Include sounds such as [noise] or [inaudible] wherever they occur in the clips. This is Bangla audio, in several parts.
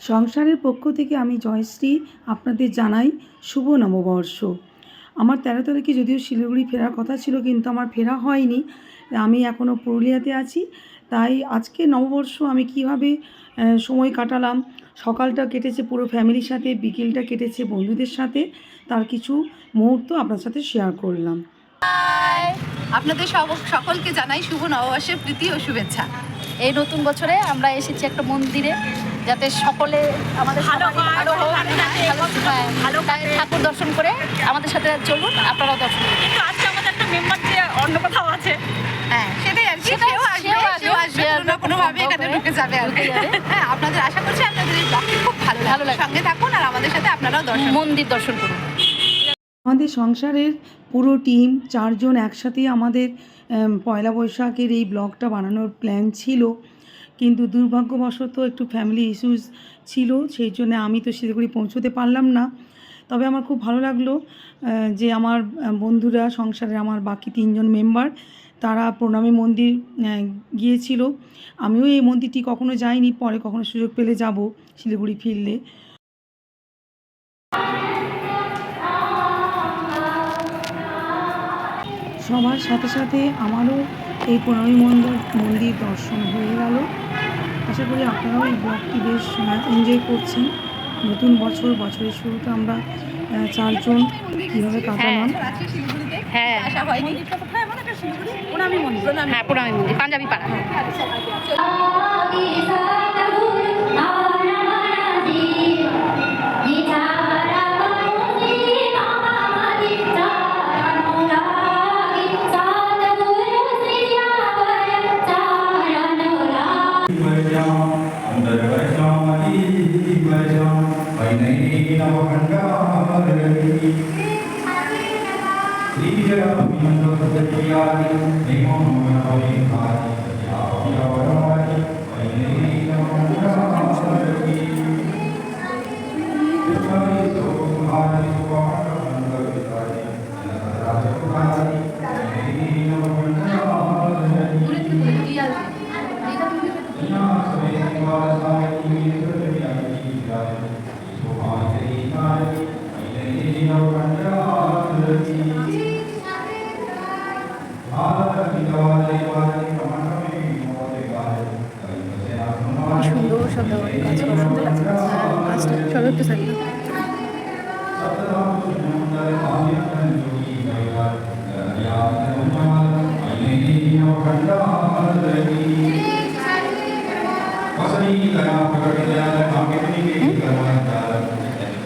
সংসারের পক্ষ থেকে আমি জয়শ্রী আপনাদের জানাই শুভ নববর্ষ। আমার তেরো তারিখে যদিও শিলিগুড়ি ফেরার কথা ছিল, কিন্তু আমার ফেরা হয়নি। আমি এখনও পুরুলিয়াতে আছি। তাই আজকে নববর্ষ আমি কীভাবে সময় কাটালাম? সকালটা কেটেছে পুরো ফ্যামিলির সাথে, বিকেলটা কেটেছে বন্ধুদের সাথে। তার কিছু মুহূর্ত আপনার সাথে শেয়ার করলাম। আপনাদের সকলকে জানাই শুভ নববর্ষের প্রীতি ও শুভেচ্ছা। এই নতুন বছরে আমরা এসেছি একটা মন্দিরে। যাতে সকলে আমাদের ভালো। ঠাকুর দর্শন করে আমাদের সাথে চলুন আপনারাও দর্শন করুন কিন্তু আজকে আমাদের একটা মেম্বার যে অন্য কোথাও আছে হ্যাঁ সেটাই আর কি সেও আসবে কোনোভাবে এখানে ঢুকে যাবে আর কি। হ্যাঁ আপনাদের আশা করছি আপনাদের এই ব্লগটি খুব ভালো ভালো লাগবে লাগবে। সঙ্গে থাকুন আর আমাদের সাথে আপনারাও দর্শন মন্দির দর্শন করুন আমাদের সংসারের পুরো টিম চারজন একসাথে আমাদের পয়লা বৈশাখের এই ব্লগটা বানানোর প্ল্যান ছিল কিন্তু দুর্ভাগ্যবশত একটু ফ্যামিলি ইস্যুস ছিল, সেই জন্য আমি তো শিলিগুড়ি পৌঁছতে পারলাম না। তবে আমার খুব ভালো লাগল যে আমার বন্ধুরা সংসারে আমার বাকি তিনজন মেম্বার তারা প্রণামী মন্দির গিয়েছিল। আমিও এই মন্দিরটি কখনো যাইনি, পরে কখনো সুযোগ পেলে যাব শিলিগুড়ি ফিরলে। সবার সাথে সাথে আমারও এই প্রণামী মন্দির মন্দির দর্শন হয়ে গেল। আশা করি আপনারাও এই ব্লগটি বেশ এনজয় করছেন। নতুন বছর বছরের শুরুতে আমরা চারজন কীভাবে কাটালাম। হ্যাঁ। হ্যাঁ। পাঞ্জাবি পাড়া। এমন একটা শিলিগুড়ি প্রণামী মন্দির হ্যাঁ প্রণামী মন্দির পাঞ্জাবি পাড়া সুন্দর সব কাজ সুন্দর লাগছে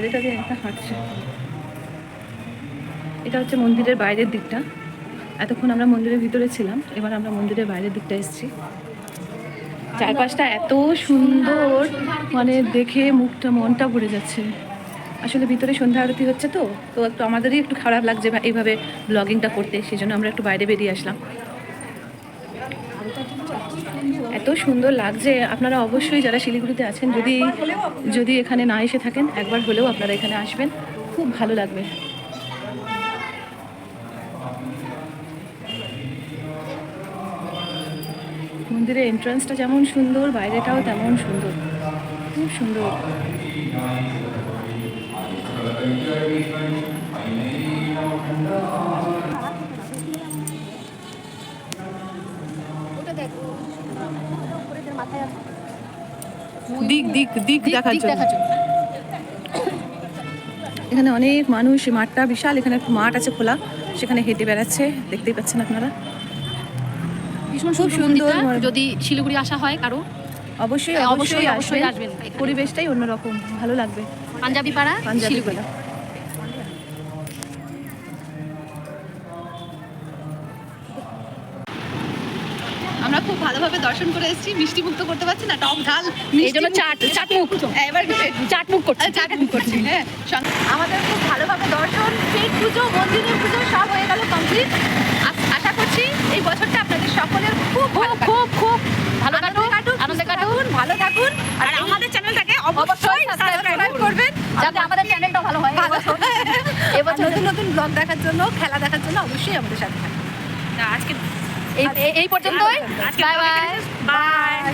বাইরেটা দিয়ে একটা হাঁটছে। এটা হচ্ছে মন্দিরের বাইরের দিকটা। এতক্ষণ আমরা মন্দিরের ভিতরে ছিলাম, এবার আমরা মন্দিরের বাইরের দিকটা এসেছি। চারপাশটা এত সুন্দর মানে দেখে মুখটা, মনটা ভরে যাচ্ছে। আসলে ভিতরে সন্ধ্যা আরতি হচ্ছে তো তো একটু আমাদেরই একটু খারাপ লাগছে এইভাবে ব্লগিংটা করতে সেই জন্য আমরা একটু বাইরে বেরিয়ে আসলাম। এত সুন্দর লাগছে। আপনারা অবশ্যই যারা শিলিগুড়িতে আছেন, যদি যদি এখানে না এসে থাকেন, একবার হলেও আপনারা এখানে আসবেন। খুব ভালো লাগবে। মন্দিরের এন্ট্রান্সটা যেমন সুন্দর, বাইরেটাও তেমন সুন্দর। খুব সুন্দর। দিক দিক দিক দেখার জন্য। এখানে অনেক মানুষ মাঠটা বিশাল এখানে একটা মাঠ আছে খোলা সেখানে হেঁটে বেড়াচ্ছে দেখতেই পাচ্ছেন আপনারা। ভীষণ খুব সুন্দর যদি শিলিগুড়ি আসা হয় কারও অবশ্যই অবশ্যই অবশ্যই, আসবেন। পরিবেশটাই অন্যরকম ভালো লাগবে। পাঞ্জাবি পাড়া পাঞ্জাবি পাড়া। খুব ভালোভাবে দর্শন করে এসেছি মিষ্টি মুক্ত করতে পারছি না টক ঝাল এই জন্য চাট চাটমুখ। এবার চাটমুখ করছে। চাট করছি হ্যাঁ আমাদের খুব ভালোভাবে দর্শন পেট পুজো মন্দিরের পুজো সব হয়ে গেল কমপ্লিট আশা করছি এই বছরটা আপনাদের সকলের খুব ভালো খুব খুব ভালো কাটুক আনন্দে থাকুন ভালো থাকুন। আর আমাদের চ্যানেলটাকে অবশ্যই অবশ্যই সাবস্ক্রাইব করবেন। যাতে আমাদের চ্যানেলটা ভালো হয় ভালো। এবছর [laughs] নতুন নতুন ব্লগ দেখার জন্য খেলা দেখার জন্য অবশ্যই আমাদের সাথে থাকুন। আজকে এই এই পর্যন্তই। Bye bye bye